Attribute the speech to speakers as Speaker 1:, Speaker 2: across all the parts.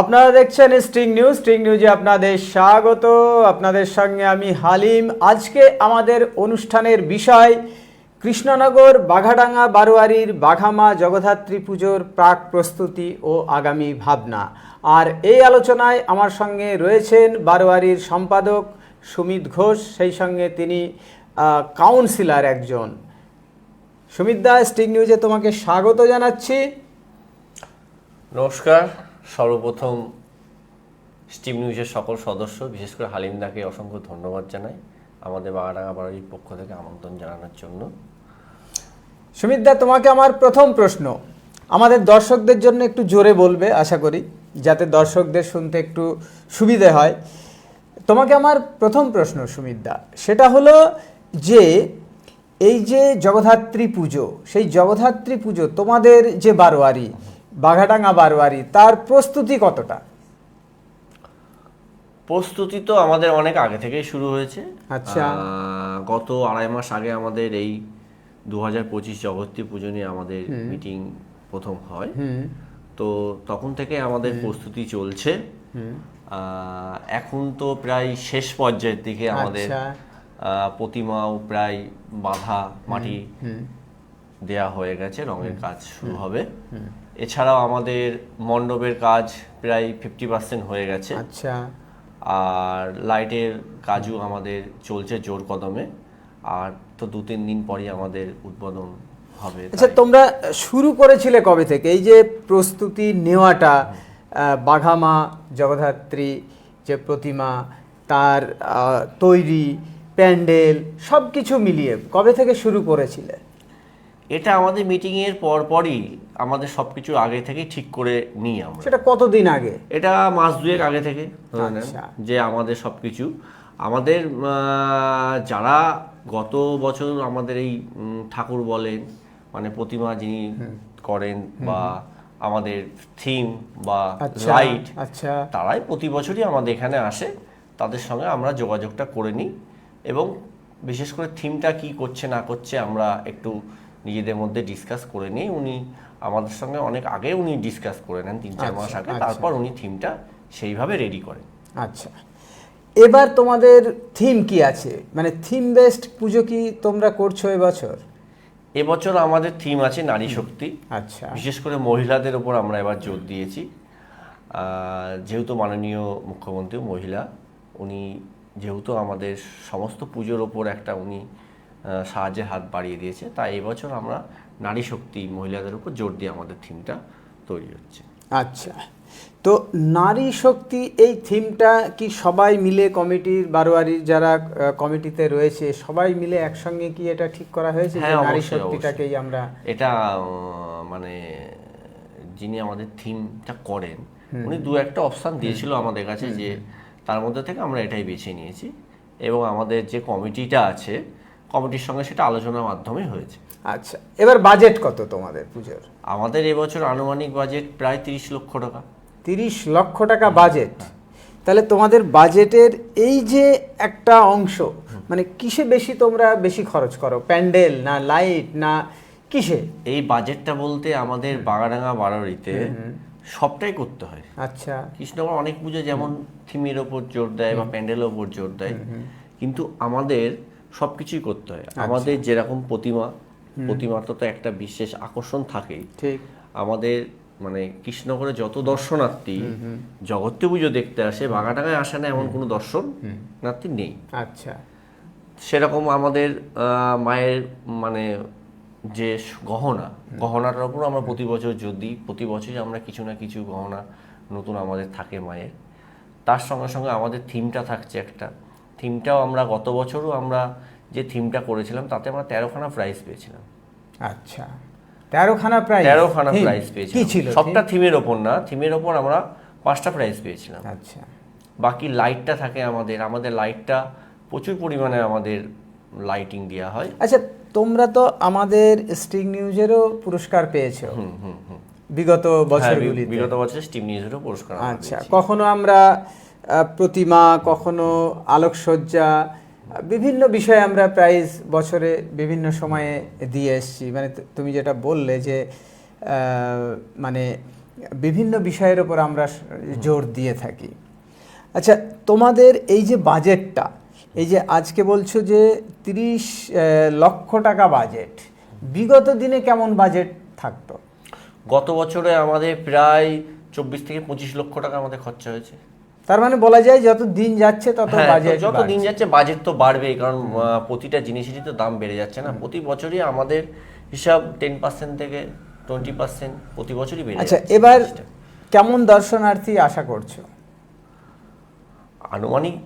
Speaker 1: আপনারা দেখছেন string news string নিউজে আপনাদের স্বাগত। আপনাদের সঙ্গে আমি হালিম। আজকে আমাদের অনুষ্ঠানের বিষয়, কৃষ্ণনগর, বাঘাডাঙ্গা, বারোয়ারির বাঘামা জগদ্ধাত্রী পুজোর প্রাক প্রস্তুতি ও আগামী ভাবনা। আর এই আলোচনায় আমার সঙ্গে রয়েছেন বারোয়ারির সম্পাদক সুমিত ঘোষ। সেই সঙ্গে তিনি কাউন্সিলার একজন। সুমিত দা স্ট্রিং নিউজে তোমাকে স্বাগত জানাচ্ছি।
Speaker 2: নমস্কার। সর্বপ্রথম স্টিম নিউজের সকল সদস্য, বিশেষ করে হালিমদাকে অসংখ্য ধন্যবাদ জানাই, আমাদের বাগাডাঙ্গা বাড়ির পক্ষ থেকে আমন্ত্রণ জানানোর জন্য।
Speaker 1: সুমিতদা, তোমাকে আমার প্রথম প্রশ্ন। আমাদের দর্শকদের জন্য একটু জোরে বলবে, আশা করি, যাতে দর্শকদের শুনতে একটু সুবিধে হয়। তোমাকে আমার প্রথম প্রশ্ন, সুমিতদা, সেটা হলো যে, এই যে জগদ্ধাত্রী পুজো, সেই জগদ্ধাত্রী পুজো তোমাদের যে বারোয়ারি বাঘাডাঙ্গা বারোয়ারি তার প্রস্তুতি কতটা?
Speaker 2: প্রস্তুতি তো আমাদের অনেক আগে থেকেই শুরু হয়েছে।
Speaker 1: আচ্ছা।
Speaker 2: গত আড়াই মাস আগে আমাদের এই দু হাজার পঁচিশ জগত্রী পুজো নিয়ে আমাদের মিটিং প্রথম হয়।
Speaker 1: হুম।
Speaker 2: তো তখন থেকে আমাদের প্রস্তুতি চলছে। এখন তো প্রায় শেষ পর্যায়ের দিকে আমাদের
Speaker 1: আচ্ছা।
Speaker 2: প্রতিমাও প্রায় বাঁধা মাটি দেয়া হয়ে গেছে রঙের কাজ শুরু হবে। এছাড়াও আমাদের মণ্ডপের কাজ প্রায় ফিফটি পার্সেন্ট হয়ে গেছে।
Speaker 1: আচ্ছা।
Speaker 2: আর লাইটের কাজও আমাদের চলছে জোর কদমে। আর তো দু তিন দিন পরই আমাদের উদ্বোধন হবে
Speaker 1: আচ্ছা তোমরা শুরু করেছিলে কবে থেকে? এই যে প্রস্তুতি নেওয়াটা বাঘামা জগদ্ধাত্রী যে প্রতিমা তার তৈরি প্যান্ডেল সব কিছু মিলিয়ে কবে থেকে শুরু করেছিলে?
Speaker 2: এটা আমাদের মিটিং এর পর পরই আমাদের সবকিছু আগে থেকেই ঠিক করে নিই আমরা।
Speaker 1: সেটা কতদিন আগে?
Speaker 2: এটা মাস দুয়েক আগে থেকে
Speaker 1: আচ্ছা।
Speaker 2: যে আমাদের সবকিছু। আমাদের যারা গত বছর আমাদের এই ঠাকুর বলেন মানে প্রতিমা যিনি করেন বা আমাদের থিম বা
Speaker 1: আচ্ছা
Speaker 2: লাইট
Speaker 1: আচ্ছা।
Speaker 2: তারাই প্রতি বছরই আমাদের এখানে আসে। তাদের সঙ্গে আমরা যোগাযোগটা করে নিই এবং বিশেষ করে থিমটা কি করছে না করছে আমরা একটু নিজেদের মধ্যে ডিসকাস করে নিই উনি আমাদের সঙ্গে অনেক আগে উনি ডিসকাস করে নেন তিন চার মাস
Speaker 1: আচ্ছা,
Speaker 2: আগে।
Speaker 1: আচ্ছা।
Speaker 2: তারপর উনি থিমটা সেইভাবে রেডি করেন।
Speaker 1: আচ্ছা। এবার তোমাদের থিম কি আছে? মানে থিম বেসড পুজো কি তোমরা করছ এবছর?
Speaker 2: এবছর আমাদের থিম আছে নারী শক্তি।
Speaker 1: আচ্ছা।
Speaker 2: বিশেষ করে মহিলাদের ওপর আমরা এবার জোর দিয়েছি। যেহেতু মাননীয় মুখ্যমন্ত্রী মহিলা উনি যেহেতু আমাদের সমস্ত পুজোর ওপর একটা উনি সাহায্যের হাত বাড়িয়ে দিয়েছে। তাই এবছর আমরা নারী শক্তি মহিলাদের উপর জোর দিয়ে আমাদের থিমটা তৈরি হচ্ছে।
Speaker 1: আচ্ছা। তো নারী শক্তি এই থিমটা কি সবাই মিলে কমিটির বারোয়ারির যারা কমিটিতে রয়েছে সবাই মিলে একসঙ্গে কি এটা ঠিক করা হয়েছে
Speaker 2: হ্যাঁ,
Speaker 1: নারী শক্তিটাকেই আমরা
Speaker 2: এটা মানে যিনি আমাদের থিমটা করেন উনি দু একটা অপশান দিয়েছিল আমাদের কাছে যে তার মধ্যে থেকে আমরা এটাই বেছে নিয়েছি। এবং আমাদের যে কমিটিটা আছে কমিটির সঙ্গে সেটা আলোচনার মাধ্যমে হয়েছে।
Speaker 1: আচ্ছা এবার বাজেট কত তোমাদের পুজোর?
Speaker 2: আমাদের এবছর আনুমানিক বাজেট প্রায় তিরিশ লক্ষ টাকা।
Speaker 1: তিরিশ লক্ষ টাকা বাজেট? তাহলে তোমাদের বাজেটের এই যে একটা অংশ মানে কিসে বেশি তোমরা বেশি খরচ করো? প্যান্ডেল না লাইট না কিসে?
Speaker 2: এই বাজেটটা বলতে আমাদের বাগাডাঙ্গা বারোয়ারিতে সবটাই করতে হয়।
Speaker 1: আচ্ছা।
Speaker 2: কৃষ্ণনগর অনেক পুজো যেমন থিমের ওপর জোর দেয় বা প্যান্ডেলের ওপর জোর দেয়। কিন্তু আমাদের সবকিছুই করতে হয়। আমাদের যেরকম প্রতিমা প্রতিমার তো একটা বিশেষ আকর্ষণ থাকেই।
Speaker 1: ঠিক।
Speaker 2: আমাদের মানে কৃষ্ণনগরে যত দর্শনার্থী জগত্রী পুজো দেখতে আসে বাগাটাগায় আসে না এমন কোনো দর্শনার্থী নেই।
Speaker 1: আচ্ছা।
Speaker 2: সেরকম আমাদের মায়ের মানে যে গহনা গহনাটার উপর আমরা প্রতি বছর যদি প্রতি বছরই আমরা কিছু না কিছু গহনা নতুন আমাদের থাকে মায়ের। তার সঙ্গে সঙ্গে আমাদের থিমটা থাকছে একটা। থিমটাও আমরা গত বছরও আমরা যে থিমটা করেছিলাম তাতে আমরা তেরোখানা প্রাইজ পেয়েছিলাম।
Speaker 1: আচ্ছা। তেরোখানা প্রাইজ
Speaker 2: তেরোখানা প্রাইজ পেয়েছিলাম।
Speaker 1: ছিল
Speaker 2: সবটা থিমের ওপর না থিমের ওপর আমরা পাঁচটা প্রাইজ পেয়েছিলাম।
Speaker 1: আচ্ছা।
Speaker 2: বাকি লাইটটা থাকে আমাদের আমাদের লাইটটা প্রচুর পরিমাণে আমাদের লাইটিং দেওয়া হয়।
Speaker 1: আচ্ছা তোমরা তো আমাদের স্ট্রিং নিউজেরও পুরস্কার পেয়েছ।
Speaker 2: হুম হুম হুম।
Speaker 1: বিগত
Speaker 2: হ্যাঁ, বি-
Speaker 1: বছরগুলিতে।
Speaker 2: বিগত বছর স্টিম নিউজেরও পুরস্কার
Speaker 1: আচ্ছা কখনো আমরা প্রতিমা, কখনো আলোকসজ্জা, বিভিন্ন বিষয়ে আমরা প্রাইজ বছরে বিভিন্ন সময়ে দিয়ে এসেছি। মানে তুমি যেটা বললে যে মানে বিভিন্ন বিষয়ের ওপর আমরা জোর দিয়ে থাকি। আচ্ছা তোমাদের এই যে বাজেটটা, এই যে আজকে বলছো যে তিরিশ লক্ষ টাকা বাজেট, বিগত দিনে কেমন বাজেট থাকতো?
Speaker 2: গত বছরে আমাদের প্রায় চব্বিশ থেকে পঁচিশ লক্ষ টাকা আমাদের খরচা হয়েছে।
Speaker 1: তার মানে বলা যায় যত দিন যাচ্ছে তত
Speaker 2: হ্যাঁ,
Speaker 1: বাজেট
Speaker 2: যত দিন যাচ্ছে বাজেট তো বাড়বেই কারণ প্রতিটা জিনিসেরই তো দাম বেড়ে যাচ্ছে না। প্রতি বছরই আমাদের হিসাব টেন পার্সেন্ট থেকে টোয়েন্টি পার্সেন্ট প্রতি বছরই বেড়ে
Speaker 1: আচ্ছা এবার কেমন দর্শনার্থী আশা করছ?
Speaker 2: আনুমানিক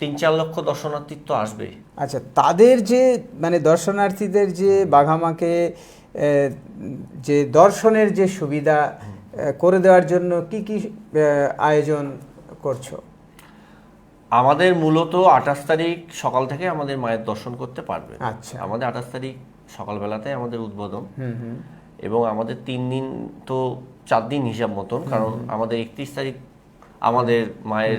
Speaker 2: তিন চার লক্ষ দর্শনার্থী তো আসবেই
Speaker 1: আচ্ছা তাদের যে মানে দর্শনার্থীদের যে বাঘামাকে যে দর্শনের যে সুবিধা করে দেওয়ার জন্য কি কি আয়োজন করছ?
Speaker 2: আমাদের মূলত আঠাশ তারিখ সকাল থেকে আমাদের মায়ের দর্শন করতে পারবে।
Speaker 1: আচ্ছা।
Speaker 2: আমাদের আঠাশ তারিখ সকালবেলাতে আমাদের উদ্বোধন।
Speaker 1: হুম হুম।
Speaker 2: এবং আমাদের তিন দিন তো চার দিন হিসাব মতন কারণ আমাদের একত্রিশ তারিখ আমাদের মায়ের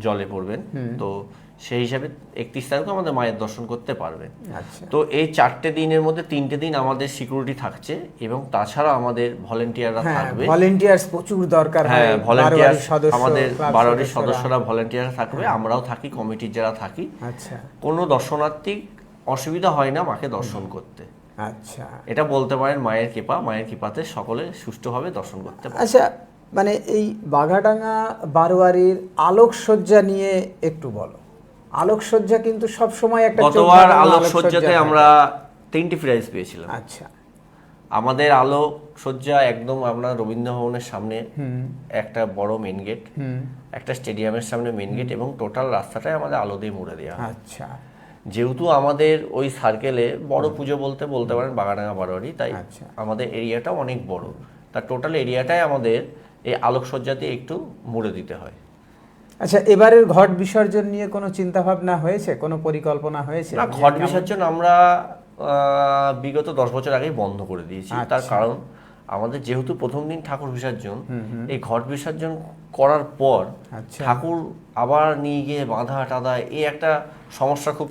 Speaker 2: জলে পড়বেন। তো সেই হিসাবে একত্রিশ তারিখও আমাদের মায়ের দর্শন করতে পারবে।
Speaker 1: আচ্ছা।
Speaker 2: তো এই চারটে দিনের মধ্যে তিনটে দিন আমাদের সিকিউরিটি থাকছে এবং তাছাড়া আমাদের ভলেন্টিয়াররা
Speaker 1: হ্যাঁ
Speaker 2: থাকবে।
Speaker 1: ভলেন্টিয়ার্স প্রচুর দরকার হয়
Speaker 2: হ্যাঁ ভলেন্টিয়ার আমাদের বারোয়ারির
Speaker 1: সদস্যরা।
Speaker 2: সদস্যরা ভলেন্টিয়ার থাকবে আমরাও থাকি কমিটির যারা থাকি।
Speaker 1: আচ্ছা।
Speaker 2: কোনো দর্শনার্থী অসুবিধা হয় না মাকে দর্শন করতে।
Speaker 1: আচ্ছা।
Speaker 2: এটা বলতে পারেন মায়ের কৃপা মায়ের কৃপাতে সকলে সুষ্ঠুভাবে দর্শন করতে পারে।
Speaker 1: আচ্ছা মানে এই বাঘাডাঙ্গা বারোয়ারির আলোকসজ্জা নিয়ে একটু বলো। আলোকসজ্জা কিন্তু সব সময় একটা
Speaker 2: গতবার আলোকসজ্জাতে আমরা তিনটি প্রাইজ পেয়েছিলাম।
Speaker 1: আচ্ছা।
Speaker 2: আমাদের আলোকসজ্জা একদম আমরা রবীন্দ্র ভবনের সামনে একটা বড় মেন গেট
Speaker 1: হুম।
Speaker 2: একটা স্টেডিয়ামের সামনে মেন গেট এবং টোটাল রাস্তাটাই আমাদের আলো দিয়ে মুড়ে দেওয়া
Speaker 1: আচ্ছা।
Speaker 2: যেহেতু আমাদের ওই সার্কেলে বড় পুজো বলতে বলতে পারেন বাগাডাঙ্গা বারোয়ারি তাই
Speaker 1: আচ্ছা।
Speaker 2: আমাদের এরিয়াটা অনেক বড়। তার টোটাল এরিয়াটাই আমাদের এই আলোকসজ্জাতে একটু মুড়ে দিতে হয়।
Speaker 1: আচ্ছা এবারের ঘট বিসর্জন নিয়ে কোনো চিন্তা ভাবনা হয়েছে? কোনো পরিকল্পনা হয়েছে?
Speaker 2: না ঘট বিসর্জন আমরা বিগত দশ বছর আগেই বন্ধ করে দিয়েছি। তার
Speaker 1: আচ্ছা।
Speaker 2: কারণ আমাদের যেহেতু প্রথম দিন ঠাকুর বিসর্জন এই ঘট বিসর্জন করার পর
Speaker 1: আচ্ছা।
Speaker 2: ঠাকুর আবার নিয়ে গিয়ে বাঁধা টাধা এই একটা সমস্যা খুব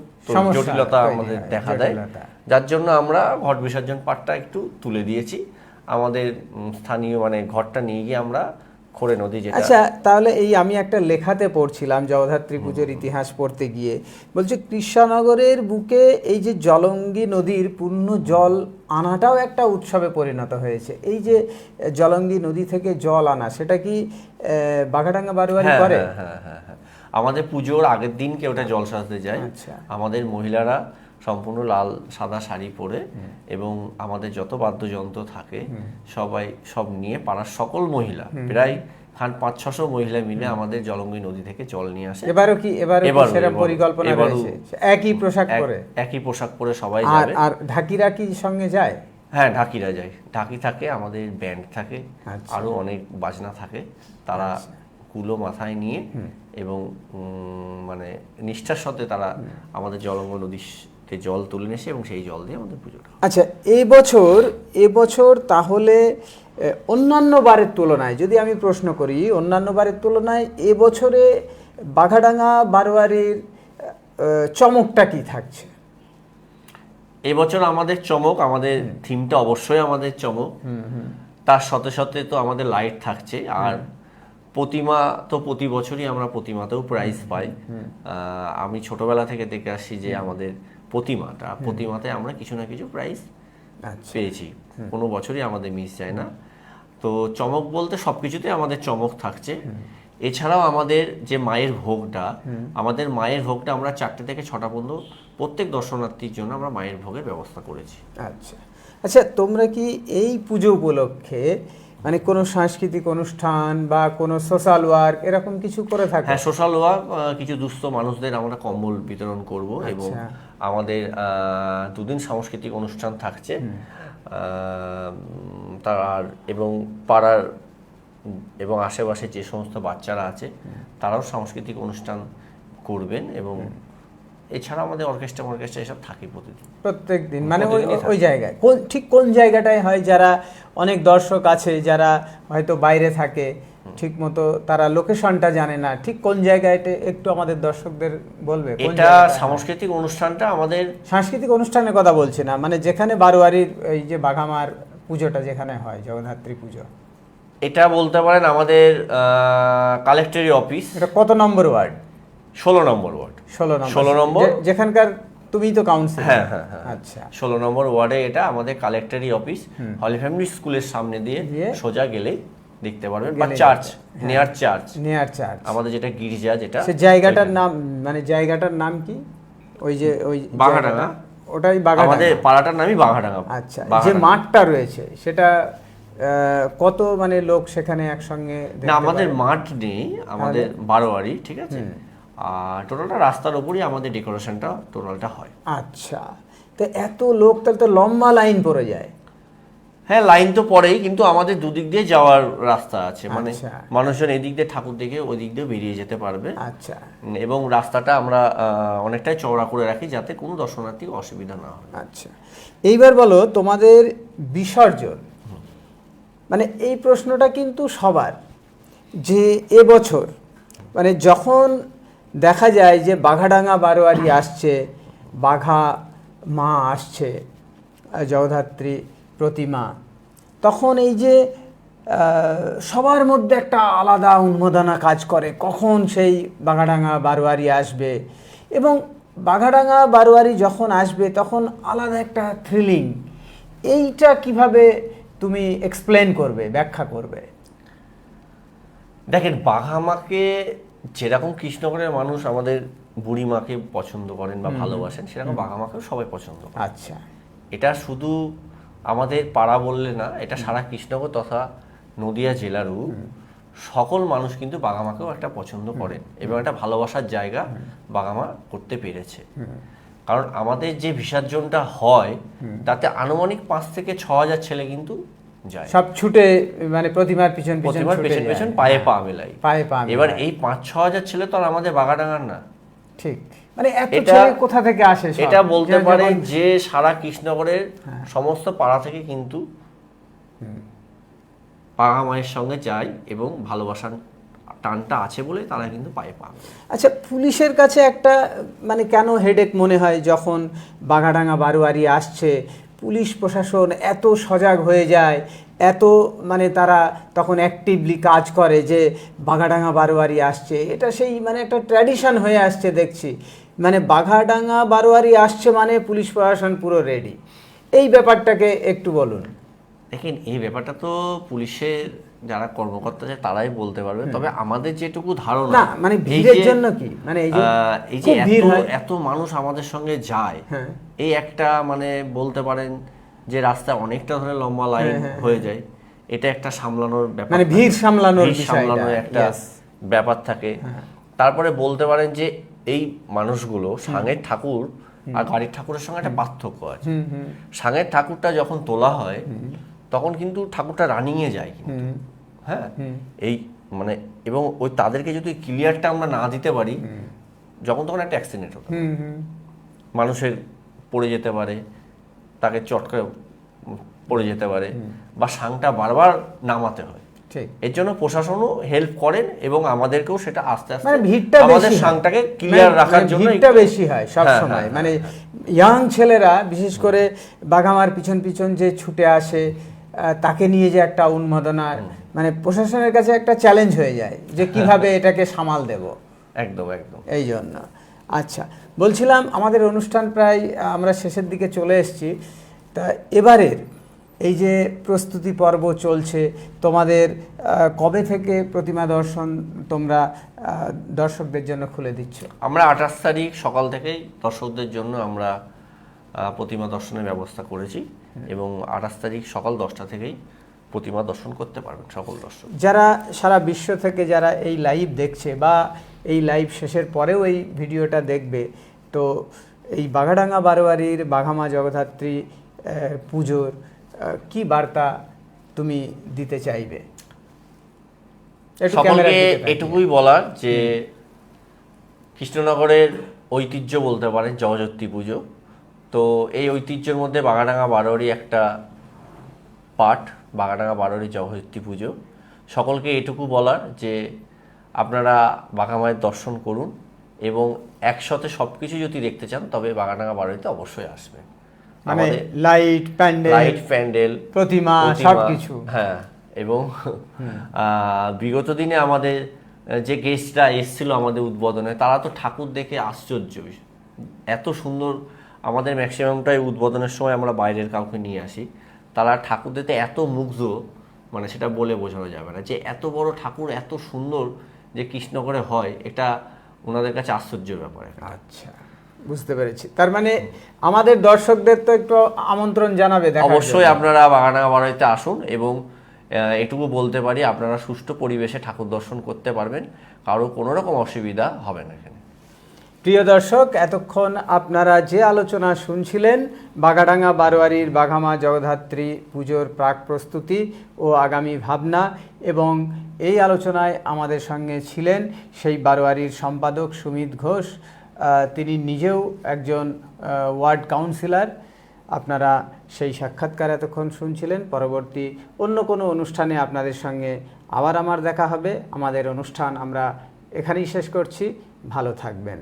Speaker 2: জটিলতা আমাদের দেখা দেয়। যার জন্য আমরা ঘট বিসর্জন পাঠটা একটু তুলে দিয়েছি। আমাদের স্থানীয় মানে ঘরটা নিয়ে গিয়ে আমরা খোরে নদী যেটা
Speaker 1: আচ্ছা তাহলে এই আমি একটা লেখাতে পড়ছিলাম জগদ্ধাত্রী পুজোর ইতিহাস পড়তে গিয়ে। বলছে কৃষ্ণনগরের বুকে এই যে জলঙ্গি নদীর পূর্ণ জল আনাটাও একটা উৎসবে পরিণত হয়েছে। এই যে জলঙ্গি নদী থেকে জল আনা সেটা কি বাঘাডাঙ্গা বারোয়ারি
Speaker 2: হ্যাঁ,
Speaker 1: করে?
Speaker 2: হ্যাঁ, হ্যাঁ, হ্যাঁ, হ্যাঁ। আমাদের পুজোর আগের দিনকে ওটা জল সাজতে যায়।
Speaker 1: আচ্ছা।
Speaker 2: আমাদের মহিলারা সম্পূর্ণ লাল সাদা শাড়ি পরে এবং আমাদের যত বাদ্যযন্ত্র থাকে সবাই সব নিয়ে পাড়ার সকল মহিলা প্রায় খান পাঁচ ছশো মহিলা মিলে আমাদের জলঙ্গি নদী থেকে জল নিয়ে আসে।
Speaker 1: এবারও কি এবারও সেরকম পরিকল্পনা রয়েছে? একই পোশাক পরে?
Speaker 2: একই পোশাক পরে সবাই
Speaker 1: আর
Speaker 2: যাবে।
Speaker 1: আর ঢাকিরা কি সঙ্গে যায়?
Speaker 2: হ্যাঁ ঢাকিরা যায়। ঢাকি থাকে আমাদের ব্যান্ড থাকে
Speaker 1: আচ্ছা।
Speaker 2: আরও অনেক বাজনা থাকে। তারা কুলো মাথায় নিয়ে এবং মানে নিষ্ঠার সাথে তারা আমাদের জলঙ্গ নদীতে জল তুলে নিয়ে এসে এবং সেই জল দিয়ে আমাদের পুজোটা
Speaker 1: আচ্ছা এবছর এবছর তাহলে অন্যান্য বারের তুলনায় যদি আমি প্রশ্ন করি অন্যান্য বারের তুলনায় এবছরে বাঘাডাঙ্গা বারোয়ারির চমকটা কি থাকছে?
Speaker 2: এবছর আমাদের চমক আমাদের থিমটা অবশ্যই আমাদের চমক। তার সাথে সাথে তো আমাদের লাইট থাকছে আর প্রতিমা তো প্রতি বছরই আমরা প্রতিমাতেও প্রাইজ পাই। আমি ছোটবেলা থেকে দেখে আসি যে আমাদের প্রতিমাটা প্রতিমাতে আমরা কিছু না কিছু প্রাইজ
Speaker 1: আচ্ছা।
Speaker 2: পেয়েছি। কোনো বছরই আমাদের মিস যায় না। তো চমক বলতে সবকিছুতে আমাদের চমক থাকছে। এছাড়াও আমাদের যে মায়ের ভোগটা আমাদের মায়ের ভোগটা আমরা চারটে থেকে ছটা পর্যন্ত প্রত্যেক দর্শনার্থীর জন্য আমরা মায়ের ভোগের ব্যবস্থা করেছি।
Speaker 1: আচ্ছা। আচ্ছা তোমরা কি এই পুজো উপলক্ষে মানে কোনো সাংস্কৃতিক অনুষ্ঠান বা কোনো সোশ্যাল ওয়ার্ক এরকম কিছু করে থাকো?
Speaker 2: হ্যাঁ সোশ্যাল ওয়ার্ক কিছু দুস্থ মানুষদের আমরা কম্বল বিতরণ করব এবং
Speaker 1: আচ্ছা।
Speaker 2: আমাদের দুদিন সাংস্কৃতিক অনুষ্ঠান থাকছে। তার এবং পাড়ার এবং আশেপাশে যে সমস্ত বাচ্চারা আছে তারাও সাংস্কৃতিক অনুষ্ঠান করবেন এবং এছাড়া আমাদের অর্কেস্ট্রা অর্কেস্ট্রা এসব থাকে প্রতিদিন।
Speaker 1: প্রত্যেক দিন মানে ওই ওই জায়গায়। কোন ঠিক কোন জায়গাটায় হয় যারা অনেক দর্শক আছে যারা হয়তো বাইরে থাকে ঠিক মতো তারা লোকেশনটা জানে না। ঠিক কোন জায়গায়তে একটু আমাদের দর্শকদের বলবে
Speaker 2: এটা সাংস্কৃতিক অনুষ্ঠানটা আমাদের
Speaker 1: সাংস্কৃতিক অনুষ্ঠানের কথা বলছি না মানে যেখানে বারোয়ারির এই যে বাঘামার পুজোটা যেখানে হয় জগদ্ধাত্রী পুজো।
Speaker 2: এটা বলতে পারেন আমাদের কালেক্টরি অফিস
Speaker 1: এটা কত নম্বর ওয়ার্ড?
Speaker 2: ষোলো নম্বর ওয়ার্ড।
Speaker 1: ষোলো নম্বর।
Speaker 2: 16 নম্বর।
Speaker 1: যেখানকার তুমি তো কাউন্সিল
Speaker 2: হ্যাঁ হ্যাঁ হ্যাঁ।
Speaker 1: আচ্ছা।
Speaker 2: ষোলো নম্বর ওয়ার্ডে এটা আমাদের কালেক্টরি অফিস হলি ফ্যামিলি স্কুলের সামনে দিয়ে
Speaker 1: দিয়ে?
Speaker 2: সোজা গেলেই দেখতে পারবেন বা church. Near church
Speaker 1: near church
Speaker 2: আমাদের যেটা গির্জা যেটা
Speaker 1: সে জায়গাটার নাম মানে জায়গাটার নাম কি? ওই যে ওই
Speaker 2: বাঘাডাঙ্গা।
Speaker 1: ওটাই বাঘাডাঙ্গা।
Speaker 2: আমাদের পাড়াটার নামই বাঘাডাঙ্গা।
Speaker 1: আচ্ছা যে মাঠটা রয়েছে সেটা আহ, কত মানে লোক সেখানে একসঙ্গে
Speaker 2: না আমাদের মাঠ নেই আমাদের বারোয়ারি ঠিক আছে? আর টোটালটা রাস্তার উপরই আমাদের ডেকোরেশনটা টোটালটা হয়।
Speaker 1: আচ্ছা তো এত লোক তাহলে তো লম্বা লাইন পড়ে যায়।
Speaker 2: হ্যাঁ লাইন তো পরেই কিন্তু আমাদের দুদিক দিয়ে যাওয়ার রাস্তা আছে। মানে
Speaker 1: আচ্ছা।
Speaker 2: মানুষজন এদিক দিয়ে ঠাকুর দেখে ওই দিক দিয়ে বেরিয়ে যেতে পারবে।
Speaker 1: আচ্ছা।
Speaker 2: এবং রাস্তাটা আমরা অনেকটাই চওড়া করে রাখি যাতে কোনো দর্শনার্থী অসুবিধা না হয়।
Speaker 1: আচ্ছা। এইবার বলো তোমাদের বিসর্জন। মানে এই প্রশ্নটা কিন্তু সবার যে এবছর মানে যখন দেখা যায় যে বাঘাডাঙ্গা বারোয়ারি আসছে বাঘা মা আসছে আহ, জগদ্ধাত্রী প্রতিমা। তখন এই যে সবার মধ্যে একটা আলাদা উন্মোদনা কাজ করে কখন সেই বাঘাডাঙ্গা বারোয়ারি আসবে। এবং বাঘাডাঙ্গা বারোয়ারি যখন আসবে তখন আলাদা একটা থ্রিলিং এইটা কীভাবে তুমি এক্সপ্লেন করবে ব্যাখ্যা করবে?
Speaker 2: দেখেন বাঘামাকে যেরকম কৃষ্ণগড়ের মানুষ আমাদের বুড়ি মাকে পছন্দ করেন বা ভালোবাসেন সেরকম বাঘামাকেও সবাই পছন্দ করেন
Speaker 1: আচ্ছা।
Speaker 2: এটা শুধু আমাদের পাড়া বললে না এটা সারা কৃষ্ণগর তথা নদিয়া জেলারও সকল মানুষ কিন্তু বাগামাকেও একটা পছন্দ করেন এবং একটা ভালোবাসার জায়গা বাগামা করতে পেরেছে। কারণ আমাদের যে বিসর্জনটা হয় তাতে আনুমানিক পাঁচ থেকে ছ হাজার ছেলে কিন্তু যায়।
Speaker 1: সব ছুটে মানে প্রতিমার পিছন পিছন
Speaker 2: প্রতিবার পেছন পেছন পায়ে পা মেলাই
Speaker 1: পায়ে পা
Speaker 2: এবার এই পাঁচ ছ হাজার ছেলে তো আর আমাদের বাগাডাঙ্গার না।
Speaker 1: ঠিক মানে এত ছেলে কোথা থেকে আসে?
Speaker 2: এটা বলতে পারে যে সারা কৃষ্ণগড়ের
Speaker 1: হ্যাঁ।
Speaker 2: সমস্ত পাড়া থেকে কিন্তু পাগা মায়ের সঙ্গে যায় এবং ভালোবাসার টানটা আছে বলে তারা কিন্তু পায়ে পা
Speaker 1: আচ্ছা পুলিশের কাছে একটা মানে কেন হেডেক মনে হয় যখন বাঘাডাঙ্গা বারোয়ারি আসছে পুলিশ প্রশাসন এত সজাগ হয়ে যায়, এত মানে তারা তখন অ্যাক্টিভলি কাজ করে যে বাঘাডাঙ্গা বারোয়ারি আসছে। এটা সেই মানে একটা ট্র্যাডিশন হয়ে আসছে দেখছি। মানে বাঘাডাঙ্গা বারোয়ারি আসছে মানে পুলিশ প্রশাসন পুরো রেডি এই ব্যাপারটাকে একটু বলুন।
Speaker 2: দেখেন, এই ব্যাপারটা তো পুলিশের যারা কর্মকর্তা আছে তারাই বলতে পারবে। তবে আমাদের যেটুকু ধারণা
Speaker 1: না মানে ভিড়ের জন্য কি? মানে এই যে
Speaker 2: এই যে এত এত মানুষ আমাদের সঙ্গে যায়
Speaker 1: হ্যাঁ।
Speaker 2: এই একটা মানে বলতে পারেন যে রাস্তায় অনেকটা ধরে লম্বা লাইন
Speaker 1: হ্যাঁ, হ্যাঁ,
Speaker 2: হয়ে যায়। এটা একটা সামলানোর ব্যাপার
Speaker 1: মানে ভিড় সামলানোর
Speaker 2: সামলানোর একটা। ব্যাপার থাকে। তারপরে বলতে পারেন যে এই মানুষগুলো সাঙের ঠাকুর আর গাড়ির ঠাকুরের সঙ্গে একটা পার্থক্য আছে। সাঙের ঠাকুরটা যখন তোলা হয় তখন কিন্তু ঠাকুরটা রানিংয়ে যায় কিন্তু। হ্যাঁ। এই মানে এবং ওই তাদেরকে যদি ক্লিয়ারটা আমরা না দিতে পারি যখন তখন একটা অ্যাক্সিডেন্ট হতো মানুষের পড়ে যেতে পারে তাকে চটকে পড়ে যেতে পারে বা সাংটা বারবার নামাতে হয়।
Speaker 1: ঠিক।
Speaker 2: এর জন্য প্রশাসনও হেল্প করেন এবং আমাদেরকেও সেটা আস্তে আস্তে
Speaker 1: মানে ভিড়টা
Speaker 2: আমাদের সাংটাকে ক্লিয়ার
Speaker 1: মানে-
Speaker 2: রাখার
Speaker 1: মানে
Speaker 2: জন্য
Speaker 1: ভিড়টা বেশি হয় সব
Speaker 2: হ্যাঁ,
Speaker 1: সময়।
Speaker 2: হ্যাঁ,
Speaker 1: মানে ইয়াং ছেলেরা বিশেষ করে বাঘামার পিছন পিছন যে ছুটে আসে তাকে নিয়ে যে একটা উন্মাদনা মানে প্রশাসনের কাছে একটা চ্যালেঞ্জ হয়ে যায় যে কীভাবে এটাকে সামাল দেব।
Speaker 2: একদম একদম।
Speaker 1: এই জন্য আচ্ছা বলছিলাম আমাদের অনুষ্ঠান প্রায় আমরা শেষের দিকে চলে এসেছি। তা এবারের এই যে প্রস্তুতি পর্ব চলছে তোমাদের কবে থেকে প্রতিমা দর্শন তোমরা দর্শকদের জন্য খুলে দিচ্ছ?
Speaker 2: আমরা আঠাশ তারিখ সকাল থেকেই দর্শকদের জন্য আমরা প্রতিমা দর্শনের ব্যবস্থা করেছি এবং আঠাশ তারিখ সকাল দশটা থেকেই প্রতিমা দর্শন করতে পারবেন সকল দর্শক।
Speaker 1: যারা সারা বিশ্ব থেকে যারা এই লাইভ দেখছে বা এই লাইভ শেষের পরেও এই ভিডিওটা দেখবে তো এই বাঘাডাঙ্গা বারোয়ারির বাঘামা জগদ্ধাত্রী আহ, পুজোর কি বার্তা তুমি দিতে চাইবে?
Speaker 2: সকলকে এটুকুই বলার যে কৃষ্ণনগরের ঐতিহ্য বলতে পারেন জগজ্যোতি পুজো। তো এই ঐতিহ্যের মধ্যে বাগাডাঙ্গা বারোয়ারি একটা পাঠ বাগাডাঙ্গা বারোয়ারি জগজ্যোতি পুজো। সকলকে এটুকু বলার যে আপনারা বাঘামায়ের দর্শন করুন এবং একসাথে সব কিছু যদি দেখতে চান তবে বাগাডাঙ্গা বারোয়ারিতে অবশ্যই আসবেন।
Speaker 1: মানে লাইট প্যান্ডেল
Speaker 2: লাইট প্যান্ডেল
Speaker 1: প্রতিমা
Speaker 2: প্রতিমা,
Speaker 1: সবকিছু।
Speaker 2: হ্যাঁ এবং বিগত দিনে আমাদের যে গেস্টরা এসেছিল আমাদের উদ্বোধনে তারা তো ঠাকুর দেখে আশ্চর্য। এত সুন্দর আমাদের ম্যাক্সিমামটাই উদ্বোধনের সময় আমরা বাইরের কাউকে নিয়ে আসি। তারা ঠাকুর দেখতে এত মুগ্ধ মানে সেটা বলে বোঝানো যাবে না যে এত বড় ঠাকুর এত সুন্দর যে কৃষ্ণগড়ে হয় এটা ওনাদের কাছে আশ্চর্যের ব্যাপার।
Speaker 1: আচ্ছা বুঝতে পেরেছি। তার মানে আমাদের দর্শকদের তো একটু আমন্ত্রণ জানাবে
Speaker 2: অবশ্যই আপনারা বাগানাগা বাড়িতে আসুন এবং এটুকু বলতে পারি আপনারা সুষ্ঠু পরিবেশে ঠাকুর দর্শন করতে পারবেন কারও কোনো রকম অসুবিধা হবে না এখানে।
Speaker 1: প্রিয় দর্শক, এতক্ষণ আপনারা যে আলোচনা শুনছিলেন, বাগাডাঙ্গা বারোয়ারির বাঘামা জগদ্ধাত্রী পুজোর প্রাক প্রস্তুতি ও আগামী ভাবনা এবং এই আলোচনায় আমাদের সঙ্গে ছিলেন সেই বারোয়ারির সম্পাদক সুমিত ঘোষ। তিনি নিজেও একজন ওয়ার্ড কাউন্সিলর। আপনারা সেই সাক্ষাৎকার এতক্ষণ শুনছিলেন। পরবর্তী অন্য কোনো অনুষ্ঠানে আপনাদের সঙ্গে আবার আমার দেখা হবে। আমাদের অনুষ্ঠান আমরা এখানেই শেষ করছি। ভালো থাকবেন।